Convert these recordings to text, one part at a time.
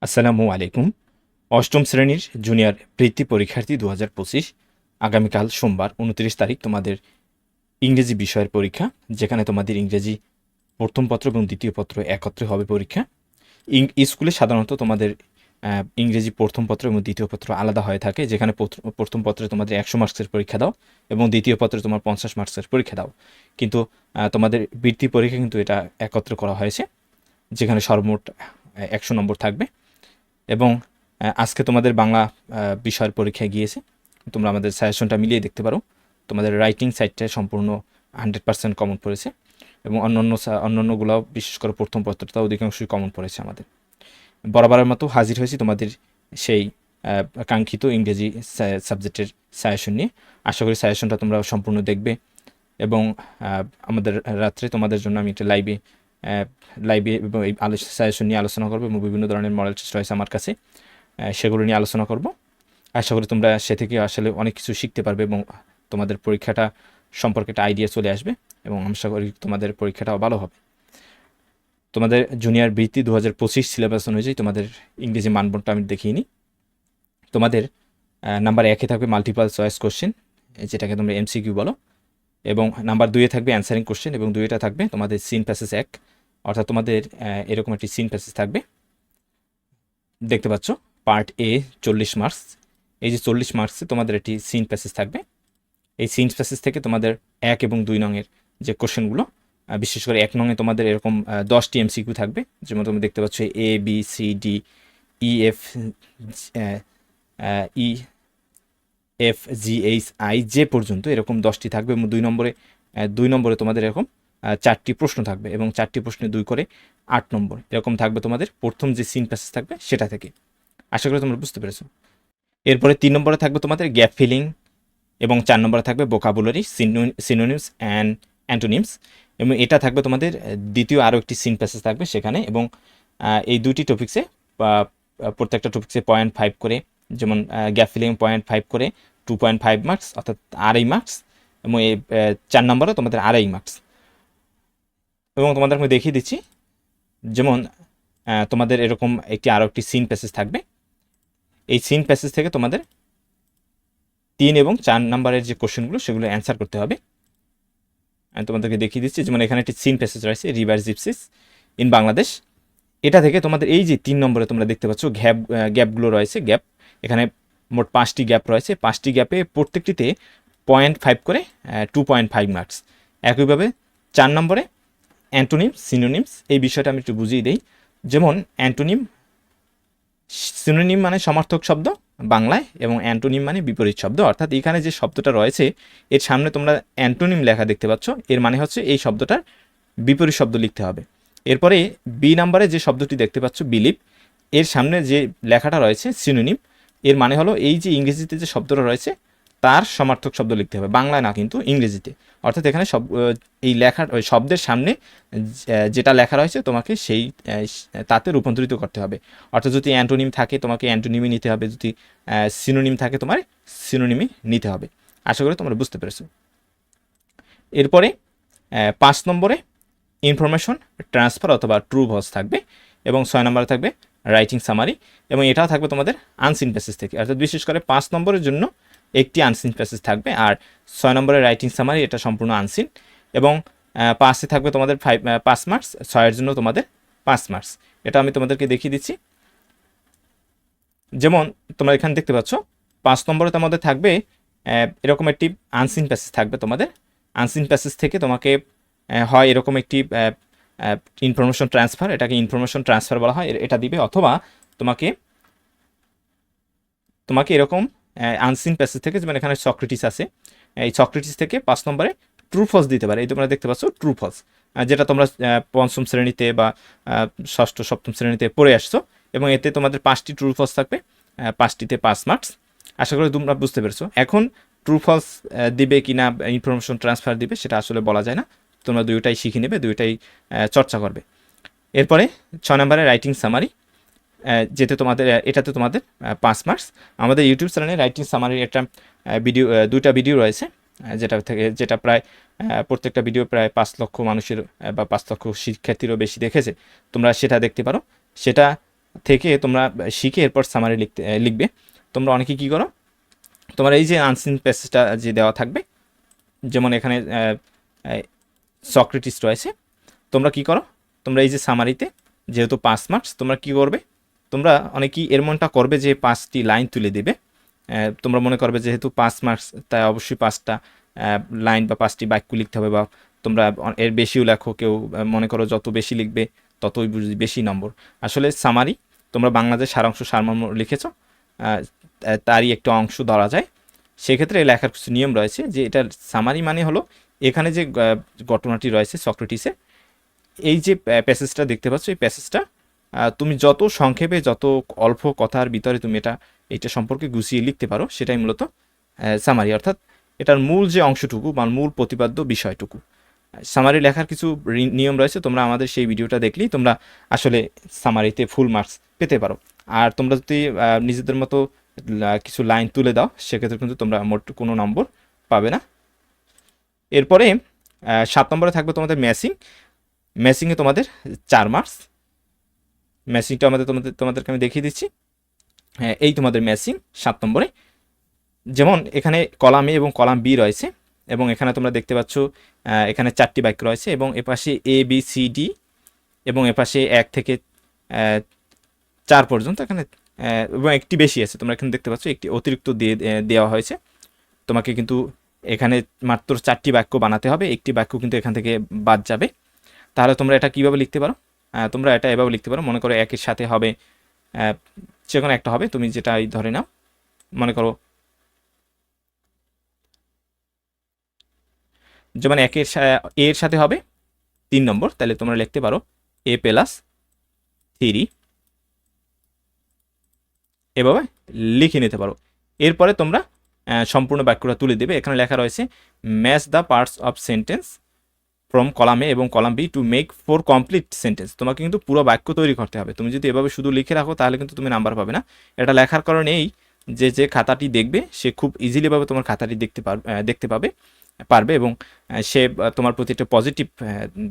আসসালামু আলাইকুম। অষ্টম শ্রেণির জুনিয়র বৃত্তি পরীক্ষার্থী দু হাজার পঁচিশ, আগামীকাল সোমবার উনত্রিশ তারিখ তোমাদের ইংরেজি বিষয়ের পরীক্ষা, যেখানে তোমাদের ইংরেজি প্রথম পত্র এবং দ্বিতীয় পত্র একত্রে হবে পরীক্ষা। স্কুলে সাধারণত তোমাদের ইংরেজি প্রথম পত্র এবং দ্বিতীয় পত্র আলাদা হয়ে থাকে, যেখানে প্রথ- প্রথম পত্রে তোমাদের একশো মার্কসের পরীক্ষা দাও এবং দ্বিতীয় পত্রে তোমার পঞ্চাশ মার্কসের পরীক্ষা দাও। কিন্তু তোমাদের বৃত্তি পরীক্ষা কিন্তু এটা একত্রে করা হয়েছে, যেখানে সর্বমোট একশো নম্বর থাকবে। এবং আজকে তোমাদের বাংলা বিষয়ের পরীক্ষায় গিয়েছে। তোমরা আমাদের সাজেশনটা মিলিয়ে দেখতে পারো। তোমাদের রাইটিং সাইডটা সম্পূর্ণ হান্ড্রেড পার্সেন্ট কমন পড়েছে এবং অন্যান্য অন্যান্যগুলোও বিশেষ করে প্রথম পত্রটা অধিকাংশই কমন পড়েছে আমাদের। বরাবরের মতো হাজির হয়েছি তোমাদের সেই কাঙ্ক্ষিত ইংরেজি সাবজেক্টের সাজেশন নিয়ে। আশা করি সাজেশনটা তোমরা সম্পূর্ণ দেখবে এবং আমাদের রাত্রে তোমাদের জন্য আমি একটা লাইভে লাইভে এবং এই সাজেশন নিয়ে আলোচনা করব এবং বিভিন্ন ধরনের মডেল টেস্ট রয়েছে আমার কাছে। সেগুলো নিয়ে আলোচনা করব। আশা করি তোমরা সে থেকে আসলে অনেক কিছু শিখতে পারবে এবং তোমাদের পরীক্ষাটা সম্পর্কে একটা আইডিয়া চলে আসবে এবং আশা করি তোমাদের পরীক্ষাটাও ভালো হবে। তোমাদের জুনিয়র বৃত্তি দু হাজার পঁচিশ সিলেবাস অনুযায়ী তোমাদের ইংরেজি মানবন্ডটা আমি দেখিয়ে নিই। তোমাদের নাম্বার একে থাকবে মাল্টিপাল চয়েস কোশ্চেন যেটাকে তোমরা এমসিকিউ বলো। এবং নাম্বার দুইয়ে থাকবে অ্যান্সারিং কোশ্চেন এবং দুইটা থাকবে তোমাদের সিন প্যাসেজ এক, অর্থাৎ তোমাদের এরকম একটি সিন প্যাসেজ থাকবে। দেখতে পাচ্ছ পার্ট এ চল্লিশ মার্কস এই যে চল্লিশ মার্কসে তোমাদের একটি সিন প্যাসেজ থাকবে। এই সিন প্যাসেজ থেকে তোমাদের এক এবং দুই নংয়ের যে কোশ্চেনগুলো বিশেষ করে এক নংয়ে তোমাদের এরকম দশটি এমসিকিউ থাকবে। যেমন তুমি দেখতে পাচ্ছ A B C D E F E F G H I যে পর্যন্ত এরকম দশটি থাকবে এবং দুই নম্বরে দুই নম্বরে তোমাদের এরকম চারটি প্রশ্ন থাকবে এবং চারটি প্রশ্নে দুই করে আট নম্বর। এরকম থাকবে তোমাদের প্রথম যে সিন প্যাসেজ থাকবে সেটা থেকে। আশা করি তোমরা বুঝতে পেরেছ। এরপরে তিন নম্বরে থাকবে তোমাদের গ্যাপ ফিলিং এবং চার নম্বরে থাকবে বোকাবুলারি সিনোনিমস অ্যান্ড অ্যান্টোনিমস এবং এটা থাকবে তোমাদের দ্বিতীয় আরও একটি সিন প্যাসেজ থাকবে সেখানে এবং এই দুইটি টপিক্সে প্রত্যেকটা টপিক্সে পয়েন্ট ফাইভ করে, যেমন গ্যাপ ফিলিং পয়েন্ট ফাইভ করে টু পয়েন্ট ফাইভ মার্কস অর্থাৎ আড়াই মার্কস এবং এই চার নম্বরে তোমাদের আড়াই মার্কস এবং তোমাদের আমি দেখিয়ে দিচ্ছি, যেমন তোমাদের এরকম একটি আরও একটি সিন প্যাসেজ থাকবে। এই সিন প্যাসেজ থেকে তোমাদের তিন এবং চার নম্বরের যে কোশ্চেনগুলো সেগুলো অ্যান্সার করতে হবে। আমি তোমাদেরকে দেখিয়ে দিচ্ছি, যেমন এখানে একটি সিন প্যাসেজ রয়েছে রিভার জিপসিস ইন বাংলাদেশ এটা থেকে তোমাদের এই যে তিন নম্বরে তোমরা দেখতে পাচ্ছ গ্যাপ গ্যাপগুলো রয়েছে গ্যাপ এখানে মোট পাঁচটি গ্যাপ রয়েছে। পাঁচটি গ্যাপে প্রত্যেকটিতে পয়েন্ট ফাইভ করে টু পয়েন্ট ফাইভ মার্কস একইভাবে চার নম্বরে অ্যান্টোনিম সিনোনিমস এই বিষয়টা আমি একটু বুঝিয়ে দিই। যেমন অ্যান্টোনিম সিনোনিম মানে সমার্থক শব্দ বাংলায় এবং অ্যান্টোনিম মানে বিপরীত শব্দ। অর্থাৎ এখানে যে শব্দটা রয়েছে, এর সামনে তোমরা অ্যান্টোনিম লেখা দেখতে পাচ্ছ। এর মানে হচ্ছে এই শব্দটার বিপরীত শব্দ লিখতে হবে। এরপরে বি নাম্বারে যে শব্দটি দেখতে পাচ্ছ, বিলিপ, এর সামনে যে লেখাটা রয়েছে সিনোনিম এর মানে হলো এই যে ইংরেজিতে যে শব্দটা রয়েছে, তার সমার্থক শব্দ লিখতে হবে। বাংলায় না কিন্তু ইংরেজিতে। অর্থাৎ এখানে সব এই লেখার, ওই শব্দের সামনে যেটা লেখা রয়েছে তোমাকে সেই তাতে রূপান্তরিত করতে হবে। অর্থাৎ যদি অ্যান্টোনিম থাকে, তোমাকে অ্যান্টোনিমই নিতে হবে। যদি সিনোনিম থাকে, তোমার সিনোনিমই নিতে হবে। আশা করি তোমরা বুঝতে পেরেছ। এরপরে পাঁচ নম্বরে ইনফরমেশন ট্রান্সফার অথবা ট্রু ভস থাকবে এবং ছয় নম্বরে থাকবে রাইটিং সামারি এবং এটাও থাকবে তোমাদের আনসিন প্যাসেজ থেকে। অর্থাৎ বিশেষ করে পাঁচ নম্বরের জন্য একটি আনসিন প্যাসেজ থাকবে, আর ছয় নম্বরের রাইটিং সামারি এটা সম্পূর্ণ আনসিন এবং পাঁচে থাকবে তোমাদের ফাইভ পাঁচ মার্কস ছয়ের জন্য তোমাদের পাঁচ মার্কস এটা আমি তোমাদেরকে দেখিয়ে দিচ্ছি। যেমন, তোমরা এখানে দেখতে পাচ্ছ, পাঁচ নম্বরে তোমাদের থাকবে এরকম একটি আনসিন প্যাসেজ থাকবে তোমাদের। আনসিন প্যাসেজ থেকে তোমাকে হয় এরকম একটি ইনফরমেশন ট্রান্সফার এটাকে ইনফরমেশন ট্রান্সফার বলা হয় এটা দিবে অথবা তোমাকে তোমাকে এরকম আনসিন প্যাসেজ থেকে যেমন এখানে সক্রেটিস আছে, এই সক্রেটিস থেকে পাঁচ নম্বরে ট্রু ফলস দিতে পারে, এই তোমরা দেখতে পাচ্ছ ট্রু ফলস যেটা তোমরা পঞ্চম শ্রেণীতে বা ষষ্ঠ, সপ্তম শ্রেণীতে পড়ে আসছো, এবং এতে তোমাদের পাঁচটি ট্রু ফলস থাকবে পাঁচটিতে পাঁচ মার্কস আশা করি তোমরা বুঝতে পেরেছ। এখন ট্রু ফলস দিবে কি না ইনফরমেশন ট্রান্সফার দিবে, সেটা আসলে বলা যায় না। তোমরা দুইটাই শিখে নেবে, দুইটাই চর্চা করবে। এরপরে ছ নম্বরে রাইটিং সামারি যেতে তোমাদের এটাতে তোমাদের পাঁচ মার্কস আমাদের ইউটিউব চ্যানেলে রাইটিং সামারির একটা ভিডিও দুইটা ভিডিও রয়েছে যেটা থেকে, যেটা প্রায় প্রত্যেকটা ভিডিও প্রায় পাঁচ লক্ষ মানুষের বা পাঁচ লক্ষ শিক্ষার্থীরও বেশি দেখেছে। তোমরা সেটা দেখতে পারো। সেটা থেকে তোমরা শিখে এরপর সামারি লিখতে লিখবে। তোমরা অনেকে কী করো? তোমার এই যে আনসিন প্যাসেজটা যে দেওয়া থাকবে, যেমন এখানে সক্রেটিস রয়েছে। তোমরা কি করো? তোমরা এই যে সামারিতে যেহেতু পাঁচ মার্কস তোমরা কি করবে? তোমরা অনেকেই এর মনটা করবে যে পাঁচটি লাইন তুলে দেবে। তোমরা মনে করবে যেহেতু পাঁচ মার্কস তাই অবশ্যই পাঁচটা লাইন বা পাঁচটি বাক্য লিখতে হবে বা তোমরা এর বেশিও লেখো, কেউ মনে করো যত বেশি লিখবে, ততই বুঝি, বেশি নম্বর। আসলে সামারি তোমরা বাংলাদেশ সারাংশ সারমর্ম লিখেছো তারই একটা অংশ ধরা যায়। সেক্ষেত্রে লেখার কিছু নিয়ম রয়েছে যে এটার সামারি মানে হলো এখানে যে ঘটনাটি রয়েছে সক্রেটিসে এই যে প্যাসেজটা দেখতে পাচ্ছ, এই প্যাসেজটা তুমি যত সংক্ষেপে, যত অল্প কথার ভিতরে তুমি এটা এটা সম্পর্কে গুছিয়ে লিখতে পারো, সেটাই মূলত সামারি অর্থাৎ এটার মূল যে অংশটুকু বা মূল প্রতিপাদ্য বিষয়টুকু। সামারি লেখার কিছু নিয়ম রয়েছে, তোমরা আমাদের সেই ভিডিওটা দেখলেই তোমরা আসলে সামারিতে ফুল মার্কস পেতে পারো। আর তোমরা যদি নিজেদের মতো কিছু লাইন তুলে দাও, সেক্ষেত্রে কিন্তু তোমরা মোট কোনো নম্বর পাবে না। এরপরে সাত নম্বরে থাকবে তোমাদের ম্যাসিং ম্যাসিংয়ে তোমাদের চার মার্কস ম্যাসিংটা আমাদের তোমাদের, তোমাদেরকে আমি দেখিয়ে দিচ্ছি। হ্যাঁ এই তোমাদের ম্যাসিং সাত নম্বরে। যেমন এখানে কলাম এ এবং কলাম বি রয়েছে, এবং এখানে তোমরা দেখতে পাচ্ছ এখানে চারটি বাক্য রয়েছে, এবং এপাশে এ, বি, সি, ডি, এবং এপাশে এক থেকে চার পর্যন্ত এখানে এবং একটি বেশি আছে। তোমরা এখানে দেখতে পাচ্ছ, একটি অতিরিক্ত দিয়ে দেওয়া হয়েছে। তোমাকে কিন্তু এখানে মাত্র চারটি বাক্য বানাতে হবে, একটি বাক্য কিন্তু এখান থেকে বাদ যাবে। তাহলে তোমরা এটা কীভাবে লিখতে পারো? তোমরা এটা এভাবে লিখতে পারো, মনে করো একের সাথে হবে যে কোনো একটা হবে, তুমি যেটা এই ধরে নাও, মনে করো যেমন একের এর সাথে হবে তিন নম্বর, তাহলে তোমরা লিখতে পারো এ প্লাস থ্রি এভাবে লিখে নিতে পারো। এরপরে তোমরা সম্পূর্ণ বাক্যটা তুলে দেবে। এখানে লেখা রয়েছে match the parts of sentence from column A এবং column B to make four complete sentence তোমাকে কিন্তু পুরো বাক্য তৈরি করতে হবে। তুমি যদি এভাবে শুধু লিখে রাখো, তাহলে কিন্তু তুমি নাম্বার পাবে না। এটা লেখার কারণে এই যে যে খাতাটি দেখবে, সে খুব ইজিলিভাবে তোমার খাতাটি দেখতে পারবে দেখতে পাবে, পারবে এবং সে তোমার প্রতি একটা পজিটিভ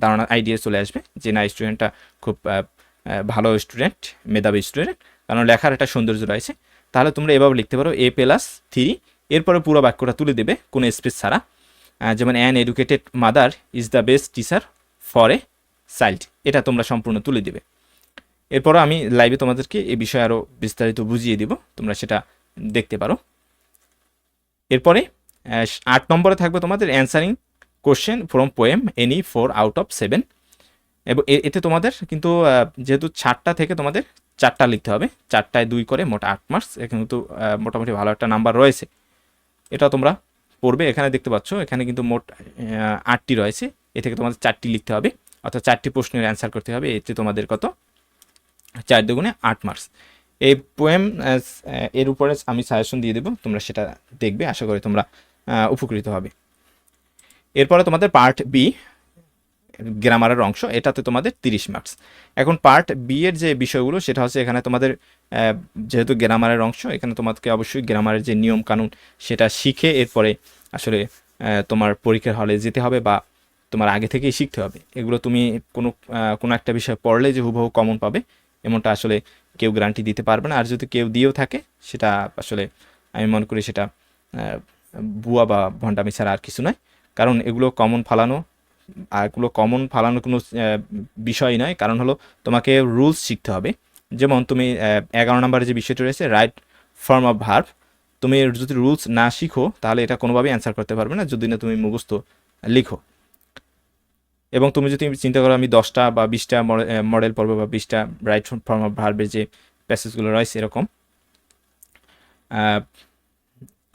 ধারণা আইডিয়া চলে আসবে যে, না স্টুডেন্টটা খুব ভালো স্টুডেন্ট মেধাবী স্টুডেন্ট কারণ লেখার একটা সৌন্দর্য রয়েছে। তাহলে তোমরা এভাবে লিখতে পারো এ প্লাস থ্রি এরপরে পুরো বাক্যটা তুলে দেবে কোনো স্পেস ছাড়া। যেমন an educated mother is the best teacher for a child এটা তোমরা সম্পূর্ণ তুলে দেবে। এরপরও আমি লাইভে তোমাদেরকে এ বিষয়ে আরও বিস্তারিত বুঝিয়ে দিব। তোমরা সেটা দেখতে পারো। এরপরে আট নম্বরে থাকবে তোমাদের answering question from poem any four out of seven এবং এতে তোমাদের কিন্তু যেহেতু চারটা থেকে তোমাদের চারটা লিখতে হবে, চারটায় দুই করে মোট আট মার্কস কিন্তু মোটামুটি ভালো একটা নাম্বার রয়েছে। এটা তোমরা পড়বে, এখানে দেখতে পাচ্ছ, এখানে কিন্তু মোট আটটি রয়েছে। এ থেকে তোমাদের চারটি লিখতে হবে, অর্থাৎ চারটি প্রশ্নের অ্যান্সার করতে হবে, এতে তোমাদের কত? চার দুগুণে আট মার্কস এই পোয়েম এর উপরে আমি সাজেশন দিয়ে দেবো, তোমরা সেটা দেখবে, আশা করি তোমরা উপকৃত হবে। এরপরে তোমাদের পার্ট বি গ্রামারের অংশ, এটাতে তোমাদের তিরিশ মার্কস এখন পার্ট বি এর যে বিষয়গুলো, সেটা হচ্ছে এখানে তোমাদের যেহেতু গ্রামারের অংশ, এখানে তোমাদেরকে অবশ্যই গ্রামারের যে নিয়ম কানুন, সেটা শিখে এরপরে আসলে তোমার পরীক্ষার হলে যেতে হবে বা তোমার আগে থেকেই শিখতে হবে। এগুলো তুমি কোনো কোনো একটা বিষয় পড়লে যে হুবহু কমন পাবে, এমনটা আসলে কেউ গ্যারান্টি দিতে পারবে না। আর যদি কেউ দিয়েও থাকে, সেটা আসলে আমি মনে করি সেটা বুয়া বা ভণ্ডামি ছাড়া আর কিছু নয়। কারণ এগুলো কমন ফালানো আর এগুলো কমন ফালানো কোনো বিষয় নয়। কারণ হলো তোমাকে রুলস শিখতে হবে। যেমন তুমি এগারো নম্বরে যে বিষয়টি রয়েছে রাইট ফর্ম অফ ভার্ভ তুমি যদি রুলস না শিখো, তাহলে এটা কোনোভাবেই অ্যান্সার করতে পারবে না, যদি না তুমি মুখস্থ লিখো। এবং তুমি যদি চিন্তা করো আমি দশটা বা বিশটা মডেল পড়ব বা বিশটা রাইট ফর্ম অফ ভার্বের যে প্যাসেজগুলো রয়েছে, এরকম।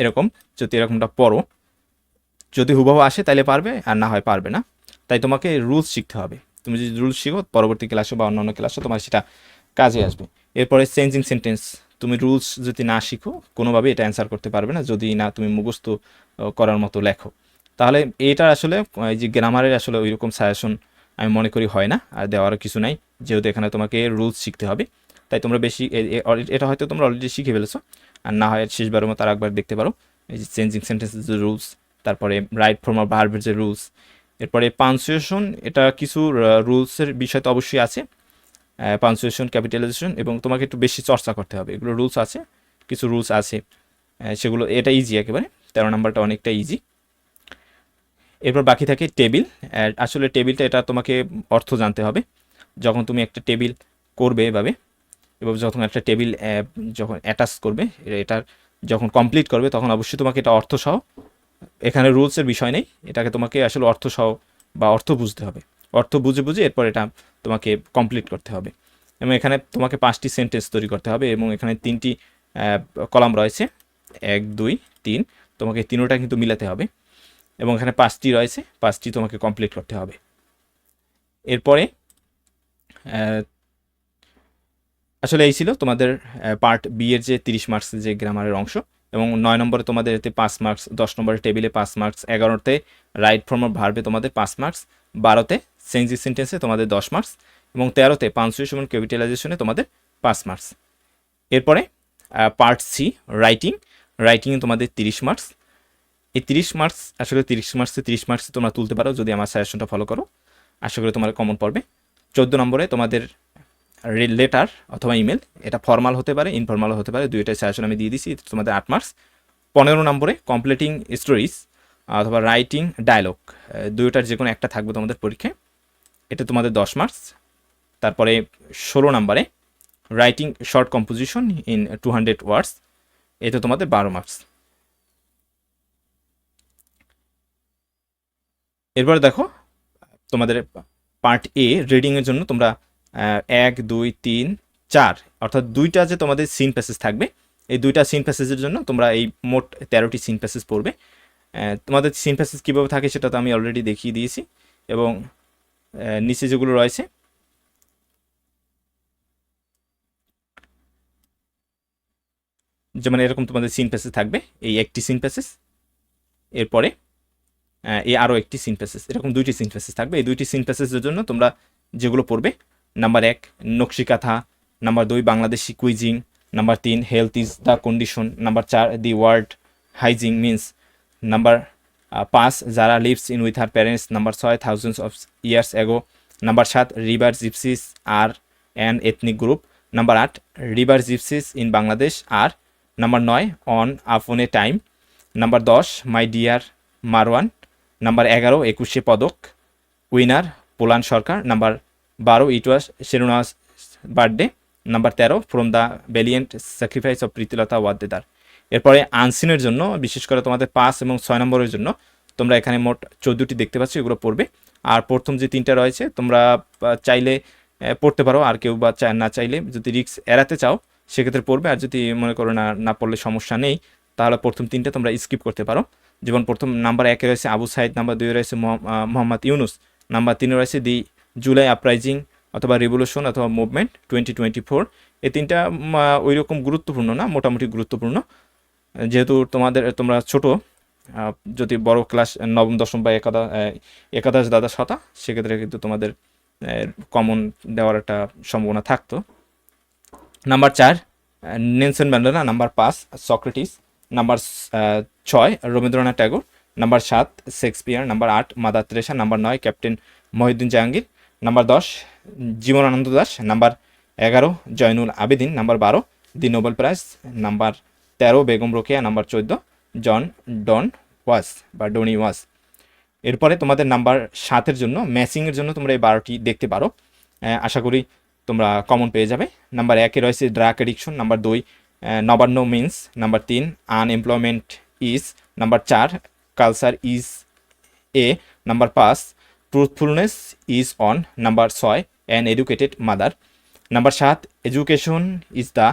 এরকম, যদি এরকমটা পড়ো, যদি হুবহু আসে তাহলে পারবে, আর না হয় পারবে না। তাই তোমাকে রুলস শিখতে হবে। তুমি যদি রুলস শিখো, পরবর্তী ক্লাসে বা অন্যান্য ক্লাসে তোমার সেটা কাজে আসবে। এরপরে চেঞ্জিং সেন্টেন্স তুমি রুলস যদি না শিখো, কোনোভাবে এটা অ্যান্সার করতে পারবে না, যদি না তুমি মুখস্থ করার মতো লেখো। তাহলে এটা আসলে এই যে গ্রামারের আসলে ওই রকম সাজেশন আমি মনে করি হয় না, আর দেওয়ার কিছু নাই। যেহেতু এখানে তোমাকে রুলস শিখতে হবে, তাই তোমরা বেশি এটা হয়তো তোমরা অলরেডি শিখে ফেলেছো। আর না হয় শেষবারের মতো আর একবার দেখতে পারো। এই যে চেঞ্জিং সেন্টেন্সের যে রুলস তারপরে রাইট ফর্ম অফ ভার্বের যে রুলস এরপরে পাঞ্চুয়েশন এটা কিছু রুলসের বিষয় তো অবশ্যই আছে। পাঞ্চুয়েশন ক্যাপিটালাইজেশন এবং তোমাকে একটু বেশি চর্চা করতে হবে। এগুলো রুলস আছে, কিছু রুলস আছে। সেগুলো, এটা ইজি একেবারে, তেরো নাম্বারটা অনেকটা ইজি এরপর বাকি থাকে টেবিল। আসলে টেবিলটা, এটা তোমাকে অর্থ জানতে হবে। যখন তুমি একটা টেবিল করবে এভাবে এবং যখন একটা টেবিল যখন অ্যাটাচ করবে এটার যখন কমপ্লিট করবে, তখন অবশ্যই তোমাকে এটা অর্থ সহ এখানে রুলসের বিষয় নেই, এটাকে তোমাকে আসলে অর্থ সহ বা অর্থ বুঝতে হবে। অর্থ বুঝে বুঝে এরপর এটা তোমাকে কমপ্লিট করতে হবে। এবং এখানে তোমাকে পাঁচটি সেন্টেন্স তৈরি করতে হবে এবং এখানে তিনটি কলাম রয়েছে। এক, দুই, তিন, তোমাকে তিনোটা কিন্তু মিলাতে হবে। এবং এখানে পাঁচটি রয়েছে, পাঁচটি তোমাকে কমপ্লিট করতে হবে। এরপরে আসলে এই ছিল তোমাদের পার্ট বি এর যে তিরিশ মার্কস যে গ্রামারের অংশ। এবং নয় নম্বরে তোমাদের এতে পাঁচ মার্কস দশ নম্বরের টেবিলে পাঁচ মার্কস এগারোতে রাইট ফর্ম ভার্বে তোমাদের পাঁচ মার্কস বারোতে চেঞ্জি সেন্টেন্সে তোমাদের দশ মার্কস এবং তেরোতে পাঞ্চুয়েশন ক্যাপিটালাইজেশনে তোমাদের পাঁচ মার্কস এরপরে পার্ট সি রাইটিং রাইটিংয়ে তোমাদের তিরিশ মার্কস এই তিরিশ মার্কস আসলে তিরিশ মার্কসে তিরিশ মার্কস তোমরা তুলতে পারো যদি আমার সাজেশনটা ফলো করো। আশা করি তোমার কমন পড়বে। চোদ্দ নম্বরে তোমাদের লেটার অথবা ইমেল এটা ফর্মাল হতে পারে ইনফর্মাল হতে পারে, দুইটাই সাজেশন আমি দিয়ে দিছি তোমাদের আট মার্কস পনেরো নম্বরে কমপ্লিটিং স্টোরিজ অথবা রাইটিং ডায়লগ দুইটার যে কোনো একটা থাকবে তোমাদের পরীক্ষায়, এটা তোমাদের দশ মার্কস তারপরে ষোলো নম্বরে writing short composition in two hundred words এটা তোমাদের বারো মার্কস এরপর দেখো, তোমাদের পার্ট এ রিডিংয়ের জন্য তোমরা এক, দুই, তিন, চার। অর্থাৎ দুইটা যে তোমাদের সিন প্যাসেজ থাকবে, এই দুইটা সিন প্যাসেজের জন্য তোমরা এই মোট তেরোটি সিন প্যাসেজ পড়বে। তোমাদের সিন প্যাসেজ কীভাবে থাকে সেটা তো আমি অলরেডি দেখিয়ে দিয়েছি এবং নিচে যেগুলো রয়েছে, যেমন এরকম তোমাদের সিন প্যাসেজ থাকবে, এই একটি সিন প্যাসেজ এরপরে এই আরও একটি সিন প্যাসেজ এরকম দুইটি সিন প্যাসেজ থাকবে। এই দুইটি সিন প্যাসেজের জন্য তোমরা যেগুলো পড়বে নাম্বার এক, নকশিকাথা। নাম্বার দুই, বাংলাদেশি কুইজিং নাম্বার তিন, health is the condition. Number চার, the word hygiene means. Number পাঁচ, যারা lives in with her parents. Number ছয়, thousands of years ago. Number সাত, river gypsies are an ethnic group. Number আট, river gypsies in Bangladesh are number নয়, once upon a time. Number দশ, my deer Marwan. Number এগারো, একুশে পদক। Winner, Pollan Sarkar. Number বারো it was শেরুনাস birthday number তেরো from the valiant sacrifice of Pritilata Waddedar এরপরে আনসিনের জন্য, বিশেষ করে তোমাদের পাঁচ এবং ছয় নম্বরের জন্য, তোমরা এখানে মোট চোদ্দোটি দেখতে পাচ্ছ, এগুলো পড়বে। আর প্রথম যে তিনটা রয়েছে, তোমরা চাইলে পড়তে পারো, আর কেউ বা না চাইলে যদি রিক্স এড়াতে চাও, সেক্ষেত্রে পড়বে। আর যদি মনে করো না না পড়লে সমস্যা নেই, তাহলে প্রথম তিনটা তোমরা স্কিপ করতে পারো। যেমন প্রথম নাম্বার একে রয়েছে আবু সাইদ, নাম্বার দুই রয়েছে মোহাম্মদ ইউনুস, নাম্বার তিনে রয়েছে দি জুলাই আপরাইজিং অথবা রিভলিউশন অথবা মুভমেন্ট টোয়েন্টি টোয়েন্টি ফোর এই তিনটা ওই রকম গুরুত্বপূর্ণ না, মোটামুটি গুরুত্বপূর্ণ। যেহেতু তোমাদের, তোমরা ছোট যদি বড় ক্লাস নবম, দশম বা একাদশ একাদশ দ্বাদশ হতা, সেক্ষেত্রে কিন্তু তোমাদের কমন দেওয়ার একটা সম্ভাবনা থাকতো। নাম্বার চার নেলসন ম্যান্ডেলা নাম্বার পাঁচ সক্রেটিস নাম্বার ছয়, রবীন্দ্রনাথ ট্যাগোর নাম্বার সাত শেক্সপিয়ার নাম্বার আট, মাদার তেরেসা নাম্বার নয় ক্যাপ্টেন মহিউদ্দিন জাহাঙ্গীর নাম্বার দশ, জীবনানন্দ দাস, নাম্বার এগারো, জয়নুল আবেদিন, নাম্বার বারো, দি নোবেল প্রাইজ, নাম্বার তেরো, বেগম রোকেয়া, নাম্বার চোদ্দ, জন ডন ওয়াস বা ডনি ওয়াস এরপরে তোমাদের নাম্বার সাতের জন্য, ম্যাচিংয়ের জন্য তোমরা এই বারোটি দেখতে পারো। আশা করি তোমরা কমন পেয়ে যাবে। নাম্বার একে রয়েছে ড্রাগ এডিকশন নাম্বার দুই নবান্ন মিন্স নাম্বার তিন আনএমপ্লয়মেন্ট ইজ নাম্বার চার কালচার ইজ এ নাম্বার পাঁচ ট্রুথফুলনেস ইজ অন নাম্বার ছয় অ্যান এডুকেটেড মাদার নাম্বার সাত এডুকেশন ইজ দ্য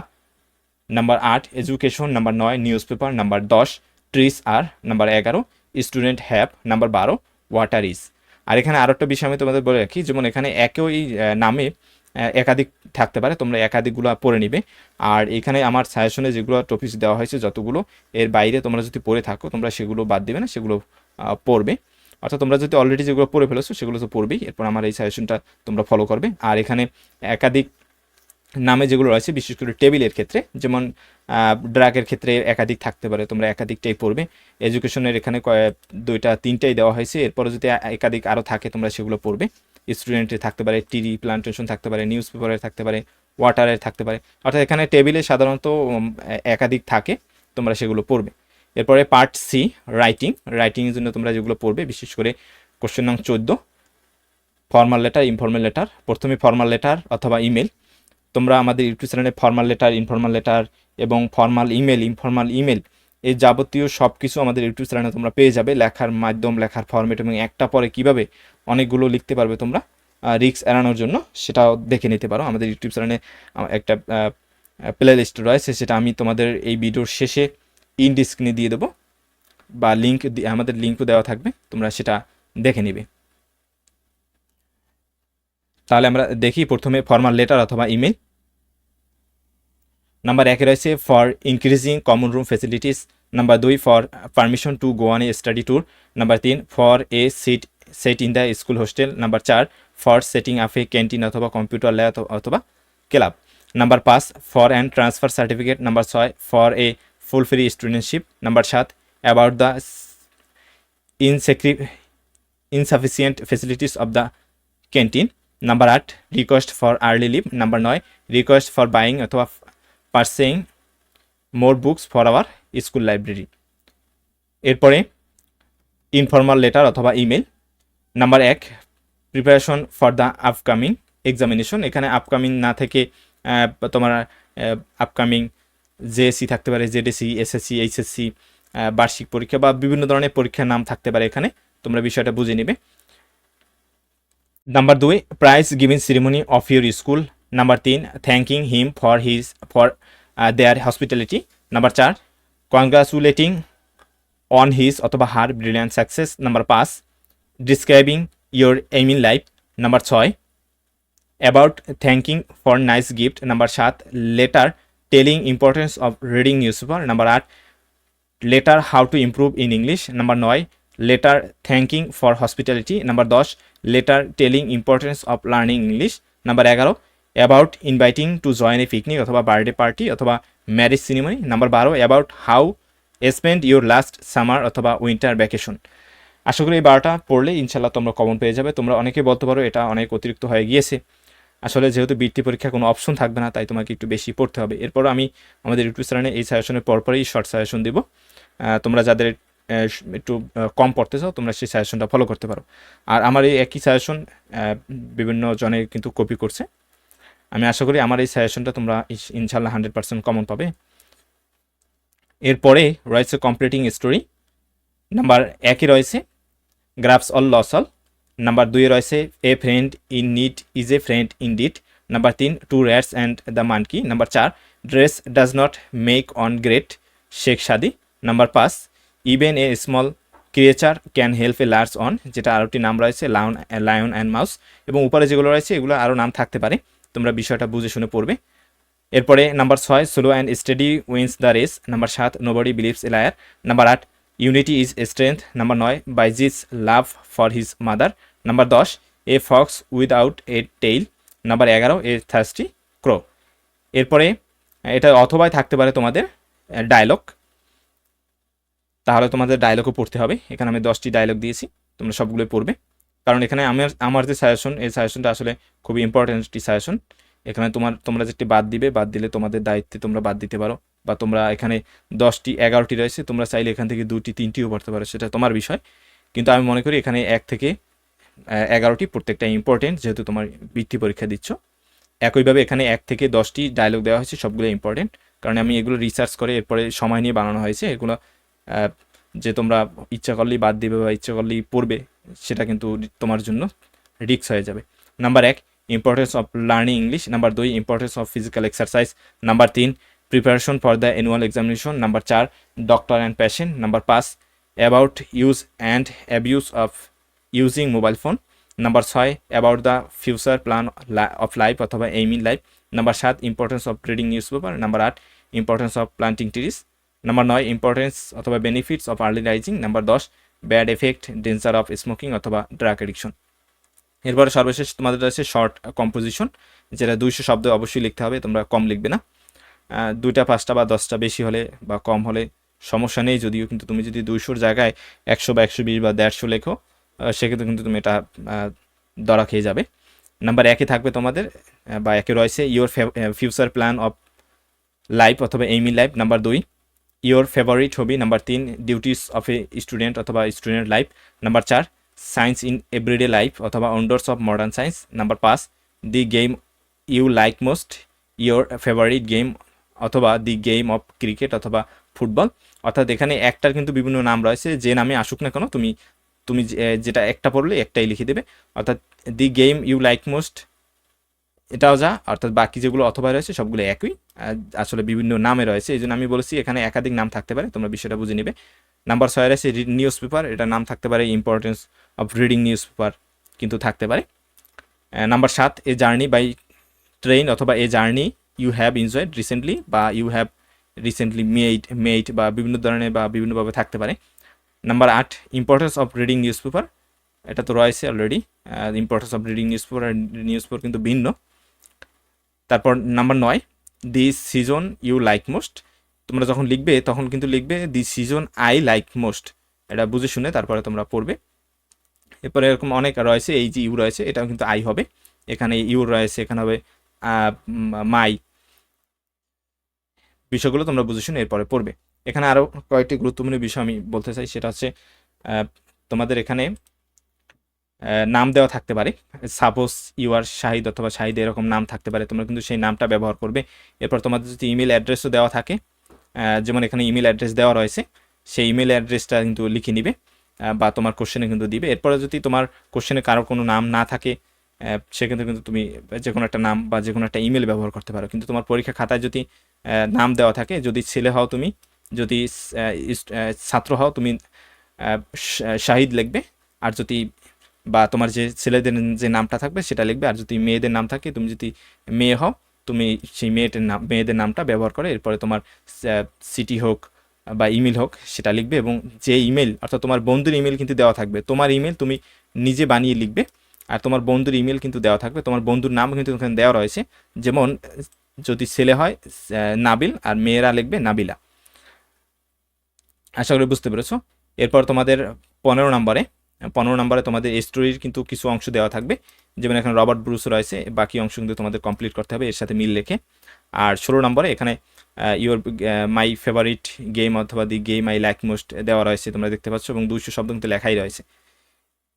নাম্বার আট এডুকেশন নাম্বার নয় নিউজ পেপার নাম্বার দশ ট্রিস আর নাম্বার এগারো স্টুডেন্ট হ্যাভ নাম্বার বারো ওয়াটার ইজ আর এখানে আরও একটা বিষয় আমি তোমাদের বলে রাখি, যেমন এখানে একই নামে একাধিক থাকতে পারে, তোমরা একাধিকগুলো পড়ে নিবে। আর এখানে আমার সাজেশনে যেগুলো টপিক্স দেওয়া হয়েছে, যতগুলো, এর বাইরে তোমরা যদি পড়ে থাকো, তোমরা সেগুলো বাদ দিবে না, সেগুলো পড়বে। অর্থাৎ তোমরা যদি অলরেডি যেগুলো পড়ে ফেলেছো, সেগুলো তো পড়বেই। এরপর আমার এই সাজেশনটা তোমরা ফলো করবে। আর এখানে একাধিক নামে যেগুলো রয়েছে, বিশেষ করে টেবিলের ক্ষেত্রে, যেমন ড্রাগের ক্ষেত্রে একাধিক থাকতে পারে, তোমরা একাধিকটাই পড়বে। এডুকেশনের এখানে দুইটা, তিনটাই দেওয়া হয়েছে। এরপরে যদি একাধিক আরও থাকে, তোমরা সেগুলো পড়বে। স্টুডেন্টের থাকতে পারে টিরি প্লান্টেশন থাকতে পারে নিউজ পেপারের থাকতে পারে ওয়াটারের থাকতে পারে। অর্থাৎ এখানে টেবিলে সাধারণত একাধিক থাকে, তোমরা সেগুলো পড়বে। এরপরে পার্ট সি রাইটিং রাইটিংয়ের জন্য তোমরা যেগুলো পড়বে, বিশেষ করে কোশ্চেন নং চোদ্দ ফর্মাল লেটার ইনফর্মাল লেটার প্রথমে ফর্মাল লেটার অথবা ইমেল তোমরা আমাদের ইউটিউব চ্যানেলে ফর্মাল লেটার ইনফর্মাল লেটার এবং ফর্মাল ইমেল ইনফর্মাল ইমেল এই যাবতীয় সব কিছু আমাদের ইউটিউব চ্যানেলে তোমরা পেয়ে যাবে। লেখার মাধ্যম, লেখার ফরম্যাট এবং একটা পরে কীভাবে অনেকগুলো লিখতে পারবে তোমরা রিক্স এড়ানোর জন্য সেটাও দেখে নিতে পারো। আমাদের ইউটিউব চ্যানেলে একটা প্লে লিস্ট রয়েছে, সেটা আমি তোমাদের এই ভিডিওর শেষে ইন ডিসক্রিনে দিয়ে দেবো বা লিঙ্ক আমাদের লিঙ্কও দেওয়া থাকবে, তোমরা সেটা দেখে নিবে। তাহলে আমরা দেখি প্রথমে ফর্মাল লেটার অথবা ইমেল নাম্বার একে রয়েছে for increasing common room facilities number দুই for permission to go on a study tour number তিন for a seat set in the school hostel number চার for setting up a canteen অথবা computer lab অথবা club. Number পাঁচ for and transfer certificate number ছয় for a full free studentship number সাত about the ইনসেক্রি insufficient facilities of the canteen number আট request for early leave number নয় request for buying অথবা purchasing more books for our school library এরপরে informal letter অথবা email number এক preparation for the upcoming examination এখানে upcoming না থেকে তোমার আপকামিং জেএসসি থাকতে পারে জেডিসি এসএসসি এইচএসসি বার্ষিক পরীক্ষা বা বিভিন্ন ধরনের পরীক্ষার নাম থাকতে পারে এখানে। তোমরা বিষয়টা বুঝে নিবে। নাম্বার দুই prize giving ceremony of your school number তিন thanking him for his for their hospitality number চার কনগ্রাচুলেটিং অন হিজ অথবা হার ব্রিলিয়ান্ট সাকসেস নাম্বার পাঁচ describing your aim in life number ছয় about thanking for nice gift number সাত letter telling importance of reading newspaper number আট letter how to improve in English number নয় letter thanking for hospitality number দশ letter telling importance of learning English number এগারো about inviting to join a picnic অথবা birthday party অথবা marriage ceremony number বারো about how spend your last summer অথবা winter vacation আশা করি এই বারোটা পড়লে ইনশাল্লাহ তোমরা কমন পেয়ে যাবে। তোমরা অনেকে বলতে পারো এটা অনেক অতিরিক্ত হয়ে গিয়েছে। আসলে যেহেতু বৃত্তি পরীক্ষা কোনো অপশন থাকবে না, তাই তোমাকে একটু বেশি পড়তে হবে। এরপর আমি আমাদের ইউটিউব চ্যানেলে এই সাজেশনের পরপরই শর্ট সাজেশন দিব। তোমরা যাদের একটু কম পড়তে চাও, তোমরা সেই সাজেশনটা ফলো করতে পারো। আর আমার এই একই সাজেশন বিভিন্ন জনে কিন্তু কপি করছে। আমি আশা করি আমার এই সাজেশনটা তোমরা ইনশাল্লাহ হান্ড্রেড পার্সেন্ট কমন পাবে। এরপরে রয়েছে কমপ্লিটিং স্টোরি নাম্বার একই রয়েছে grasp all lose all number দুই রয়েছে a friend in need is a friend in deed number তিন two rats and the monkey number চার dress does not make one great Sheikh Saadi number পাঁচ even a small creature can help a large one যেটা আরেকটি নাম রয়েছে lion lion and mouse এবং উপরে যেগুলো রয়েছে, এগুলো আরও নাম থাকতে পারে। তোমরা বিষয়টা বুঝে শুনে পড়বে। এরপরে নাম্বার ছয় slow and steady wins the race number সাত nobody believes a liar number আট ইউনিটি ইজ স্ট্রেংথ নাম্বার নয় Bayazid's love for his mother number দশ a fox without a tail number এগারো এ থার্স্টি ক্রো এরপরে, এটা অথবাই থাকতে পারে তোমাদের ডায়লগ তাহলে তোমাদের ডায়লগও পড়তে হবে। এখানে আমি দশটি ডায়লগ দিয়েছি, তোমরা সবগুলোই পড়বে। কারণ এখানে আমার আমার যে সাজেশন এই সাজেশনটা আসলে খুবই ইম্পর্টেন্ট একটি সাজেশন এখানে তোমার, তোমরা যেটি বাদ দিবে, বাদ দিলে তোমাদের দায়িত্বে তোমরা বাদ দিতে পারো। বা তোমরা এখানে দশটি, এগারোটি রয়েছে, তোমরা চাইলে এখান থেকে দুটি তিনটিও পড়তে পারো, সেটা তোমার বিষয়। কিন্তু আমি মনে করি এখানে এক থেকে এগারোটি প্রত্যেকটা ইম্পর্টেন্ট যেহেতু তোমার বৃত্তি পরীক্ষা দিচ্ছ। একইভাবে এখানে এক থেকে দশটি ডায়লগ দেওয়া হয়েছে সবগুলো ইম্পর্টেন্ট কারণ আমি এগুলো রিসার্চ করে এরপরে সময় নিয়ে বানানো হয়েছে। এগুলো যে তোমরা ইচ্ছা করলেই বাদ দিবে বা ইচ্ছা করলেই পড়বে, সেটা কিন্তু তোমার জন্য রিক্স হয়ে যাবে। নাম্বার এক importance of learning English number দুই importance of physical exercise number তিন preparation for the annual examination number চার ডক্টর অ্যান্ড পেশেন্ট নাম্বার পাঁচ about use and abuse of using mobile phone number ছয় about the future plan of life অথবা aim in life number সাত importance of reading newspaper number আট importance of planting trees number নয় importance অথবা benefits of early rising number দশ bad effect danger of smoking অথবা drug addiction এরপরে সর্বশেষ তোমাদের আছে শর্ট কম্পোজিশন যেটা দুইশো শব্দ অবশ্যই লিখতে হবে, তোমরা কম লিখবে না। দুইটা, পাঁচটা বা দশটা বেশি হলে বা কম হলে সমস্যা নেই, যদিও কিন্তু তুমি যদি দুইশোর জায়গায় একশো বা একশো বিশ বা দেড়শো লেখো সেক্ষেত্রে কিন্তু তুমি এটা দরা খেয়ে যাবে। নাম্বার একে থাকবে তোমাদের বা একে রয়েছে your future plan of life অথবা এইম লাইফ নাম্বার দুই। ইওর ফেভারিট হবি নাম্বার তিন ডিউটিস অফ এ স্টুডেন্ট অথবা স্টুডেন্ট লাইফ নাম্বার চার সায়েন্স ইন এভরিডে লাইফ অথবা wonders of modern science number পাঁচ the game you like most your favourite game অথবা the game of cricket অথবা football অর্থাৎ এখানে একটার কিন্তু বিভিন্ন নাম রয়েছে, যে নামে আসুক না কেন, তুমি তুমি যেটা একটা পড়লে একটাই লিখে দেবে। অর্থাৎ the game you like most, এটাও যা। অর্থাৎ বাকি যেগুলো অথবা রয়েছে সবগুলো একই। আসলে বিভিন্ন নামে রয়েছে। এই জন্য আমি বলেছি এখানে একাধিক নাম থাকতে পারে, তোমরা বিষয়টা বুঝে নেবে। নাম্বার ছয় রয়েছে নিউজ পেপার। এটা নাম থাকতে পারে importance of reading news paper কিন্তু থাকতে পারে। নাম্বার সাত, এ জার্নি বাই ট্রেন অথবা a journey you have enjoyed recently বা you have recently made made বা বিভিন্ন ধরনের বা বিভিন্নভাবে থাকতে পারে। নাম্বার আট importance of reading news paper এটা তো রয়েছে already importance of reading newspaper newspaper কিন্তু ভিন্ন। তারপর নাম্বার নয় the season you like most তোমরা যখন লিখবে, তখন কিন্তু লিখবে the season I like most এটা বুঝে শুনে তারপরে তোমরা পড়বে। এরপরে এরকম অনেক রয়েছে, এই যে ইউ রয়েছে, এটাও কিন্তু আই হবে। এখানে ইউ রয়েছে, এখানে হবে মাই বিষয়গুলো তোমরা বুঝে শুনে এরপরে পড়বে। এখানে আরও কয়েকটি গুরুত্বপূর্ণ বিষয় আমি বলতে চাই, সেটা হচ্ছে তোমাদের এখানে নাম দেওয়া থাকতে পারে। সাপোজ ইউ আর শাহিদ অথবা শাহিদ এরকম নাম থাকতে পারে, তোমরা কিন্তু সেই নামটা ব্যবহার করবে। এরপর তোমাদের যদি ইমেল অ্যাড্রেসও দেওয়া থাকে যেমন এখানে ইমেল অ্যাড্রেস দেওয়া রয়েছে, সেই ইমেল অ্যাড্রেসটা কিন্তু লিখে নিবে বা তোমার কোশ্চেনে কিন্তু দিবে। এরপরে যদি তোমার কোশ্চেনে কারও কোনো নাম না থাকে সেক্ষেত্রে কিন্তু তুমি যে কোনো একটা নাম বা যে কোনো একটা ইমেল ব্যবহার করতে পারো। কিন্তু তোমার পরীক্ষা খাতায় যদি নাম দেওয়া থাকে, যদি ছেলে হও তুমি যদি ছাত্র হও, তুমি শাহিদ লিখবে। আর যদি, বা তোমার যে ছেলেদের যে নামটা থাকবে, সেটা লিখবে। আর যদি মেয়েদের নাম থাকে, তুমি যদি মেয়ে হও, তুমি সেই মেয়েদের নাম, মেয়েদের নামটা ব্যবহার করে। এরপরে তোমার সিটি হোক বা ইমেল হোক, সেটা লিখবে। এবং যে ইমেল, অর্থাৎ তোমার বন্ধুর ইমেল কিন্তু দেওয়া থাকবে। তোমার ইমেল তুমি নিজে বানিয়ে লিখবে। আর তোমার বন্ধুর ইমেল কিন্তু দেওয়া থাকবে। তোমার বন্ধুর নাম কিন্তু ওখানে দেওয়া রয়েছে। যেমন, যদি ছেলে হয় নাবিল, আর মেয়েরা লিখবে নাবিলা। আশা করি বুঝতে পেরেছ। এরপর তোমাদের পনেরো নম্বরে পনেরো নম্বরে তোমাদের স্টোরির কিন্তু কিছু অংশ দেওয়া থাকবে। যেমন এখানে রবার্ট ব্রুস রয়েছে, বাকি অংশ কিন্তু তোমাদের কমপ্লিট করতে হবে, এর সাথে মিল রেখে। আর ষোলো নম্বরে এখানে ইওর মাই ফেভারিট গেম অথবা the game I like most দেওয়া রয়েছে, তোমরা দেখতে পাচ্ছ, এবং দুইশো শব্দ কিন্তু লেখাই রয়েছে।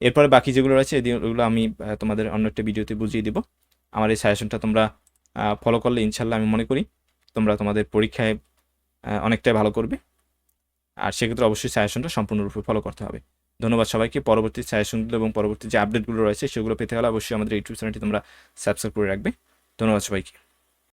এরপরে বাকি যেগুলো রয়েছে এগুলো আমি তোমাদের অন্য একটা ভিডিওতে বুঝিয়ে দিব। আমার এই সাজেশনটা তোমরা ফলো করলে ইনশাল্লাহ আমি মনে করি তোমরা তোমাদের পরীক্ষায় অনেকটাই ভালো করবে। আর সেক্ষেত্রে অবশ্যই সাজেশনটা সম্পূর্ণরূপে ফলো করতে হবে। ধন্যবাদ সবাইকে। পরবর্তী সাজেশনগুলো এবং পরবর্তী যে আপডেটগুলো রয়েছে, সেগুলো পেতে হলে অবশ্যই আমাদের ইউটিউব চ্যানেলটি তোমরা সাবস্ক্রাইব করে রাখবে। ধন্যবাদ সবাইকে।